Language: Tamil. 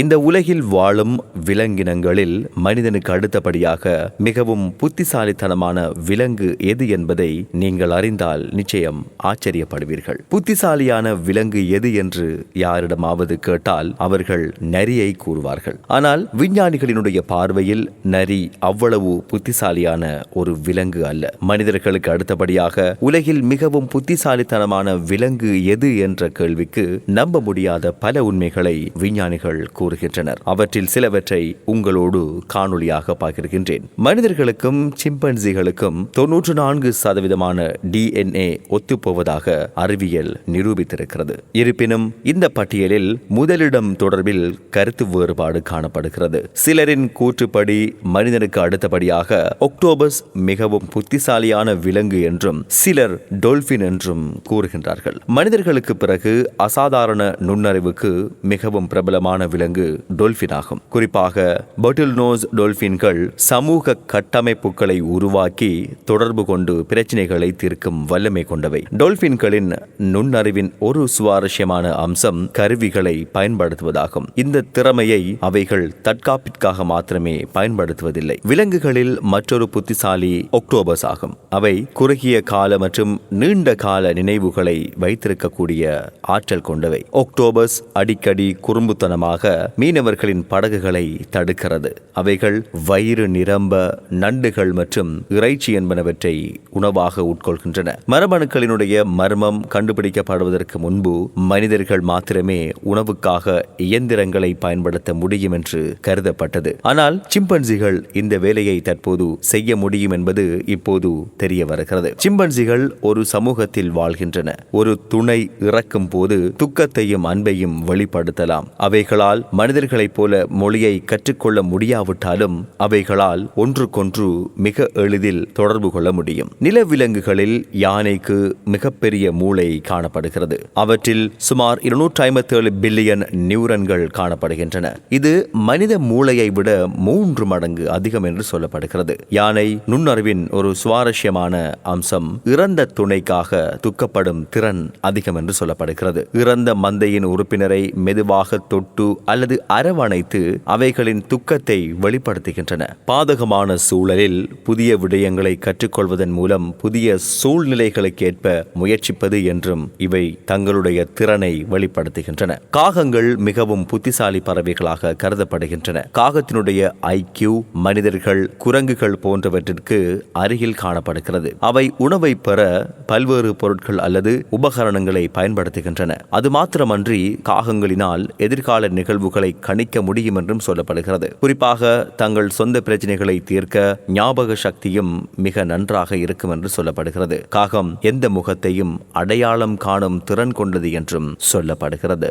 இந்த உலகில் வாழும் விலங்கினங்களில் மனிதனுக்கு அடுத்தபடியாக மிகவும் புத்திசாலித்தனமான விலங்கு எது என்பதை நீங்கள் அறிந்தால் நிச்சயம் ஆச்சரியப்படுவீர்கள். புத்திசாலியான விலங்கு எது என்று யாரிடமாவது கேட்டால் அவர்கள் நரியை கூறுவார்கள். ஆனால் விஞ்ஞானிகளினுடைய பார்வையில் நரி அவ்வளவு புத்திசாலியான ஒரு விலங்கு அல்ல. மனிதர்களுக்கு அடுத்தபடியாக உலகில் மிகவும் புத்திசாலித்தனமான விலங்கு எது என்ற கேள்விக்கு நம்ப முடியாத பல உண்மைகளை விஞ்ஞானிகள் கூறுகின்றனர். அவற்றில் சிலவற்றை உங்களோடு காணொளியாக பகிர்கின்றேன். மனிதர்களுக்கும் சிம்பன்சிகளுக்கும் தொன்னூற்று நான்கு சதவீதமான டிஎன்ஏ ஒத்துப்போவதாக அறிவியல் நிரூபித்திருக்கிறது. இருப்பினும் இந்த பட்டியலில் முதலிடம் தொடர்பில் கருத்து வேறுபாடு காணப்படுகிறது. சிலரின் கூற்றுப்படி மனிதனுக்கு அடுத்தபடியாக ஒக்டோபஸ் மிகவும் புத்திசாலியான விலங்கு என்றும் சிலர் டொல்பின் என்றும் கூறுகின்றார்கள். மனிதர்களுக்கு பிறகு அசாதாரண நுண்ணறிவுக்கு மிகவும் பிரபலமான விலங்கு டொல்பின் ஆகும். குறிப்பாக பட்டில் நோஸ் சமூக கட்டமைப்புகளை உருவாக்கி தொடர்பு கொண்டு பிரச்சனைகளை தீர்க்கும் வல்லமை கொண்டவை. டொல்பின்களின் நுண்ணறிவின் ஒரு சுவாரஸ்யமான அம்சம் கருவிகளை பயன்படுத்துவதாகும். இந்த திறமையை அவைகள் தற்காப்பிற்காக மாத்திரமே பயன்படுத்துவதில்லை. விலங்குகளில் மற்றொரு புத்திசாலி ஒக்டோபஸ் ஆகும். அவை குறுகிய கால மற்றும் நீண்ட கால நினைவுகளை வைத்திருக்கக்கூடிய ஆற்றல் கொண்டவை. ஒக்டோபஸ் அடிக்கடி குறும்புத்தனமாக மீனவர்களின் படகுகளை தடுக்கிறது. அவைகள் வயிறு நிரம்ப நண்டுகள் மற்றும் இறைச்சி என்பனவற்றை உணவாக உட்கொள்கின்றன. மரபணுக்களினுடைய மர்மம் கண்டுபிடிக்கப்படுவதற்கு முன்பு மனிதர்கள் மாத்திரமே உணவுக்காக இயந்திரங்களை பயன்படுத்த முடியும் என்று கருதப்பட்டது. ஆனால் சிம்பன்சிகள் இந்த வேலையை தற்போது செய்ய முடியும் என்பது இப்போது தெரிய வருகிறது. சிம்பன்சிகள் ஒரு சமூகத்தில் வாழ்கின்றன. ஒரு துணை இறக்கும் போது துக்கத்தையும் அன்பையும் வெளிப்படுத்தலாம். அவைகளால் மனிதர்களைப் போல மொழியை கற்றுக்கொள்ள முடியாவிட்டாலும் அவைகளால் ஒன்றுக்கொன்று மிக எளிதில் தொடர்பு கொள்ள முடியும். நிலவிலங்குகளில் யானைக்கு மிகப்பெரிய மூளை காணப்படுகிறது. அவற்றில் சுமார் இருநூற்றி ஐம்பத்தேழு பில்லியன் நியூரன்கள் காணப்படுகின்றன. இது மனித மூளையை விட மூன்று மடங்கு அதிகம் என்று சொல்லப்படுகிறது. யானை நுண்ணறிவின் ஒரு சுவாரஸ்யமான அம்சம் இறந்த துணைக்காக துக்கப்படும் திறன் அதிகம் என்று சொல்லப்படுகிறது. இறந்த மந்தையின் உறுப்பினரை மெதுவாக தொட்டு அல்லது அரவணைத்து அவைகளின் துக்கத்தை வெளிப்படுத்துகின்றன. பாதகமான சூழலில் புதிய விடயங்களை கற்றுக்கொள்வதன் மூலம் புதிய சூழ்நிலைகளுக்கேற்ப முயற்சிப்பது என்றும் இவை தங்களுடைய திறனை வெளிப்படுத்துகின்றன. காகங்கள் மிகவும் புத்திசாலி பறவைகளாக கருதப்படுகின்றன. காகத்தினுடைய ஐக்கியூ மனிதர்கள் குரங்குகள் போன்றவற்றிற்கு அருகில் காணப்படுகிறது. அவை உணவை பெற பல்வேறு பொருட்கள் அல்லது உபகரணங்களை பயன்படுத்துகின்றன. அது மாத்திரமன்றி காகங்களினால் எதிர்கால நிகழ்வு நிகழ்வுகளை கணிக்க முடியும் என்றும் சொல்லப்படுகிறது. குறிப்பாக தங்கள் சொந்த பிரச்சனைகளை தீர்க்க ஞாபக சக்தியும் மிக நன்றாக இருக்கும் என்று சொல்லப்படுகிறது. காகம் எந்த முகத்தையும் அடையாளம் காணும் திறன் கொண்டது என்றும் சொல்லப்படுகிறது.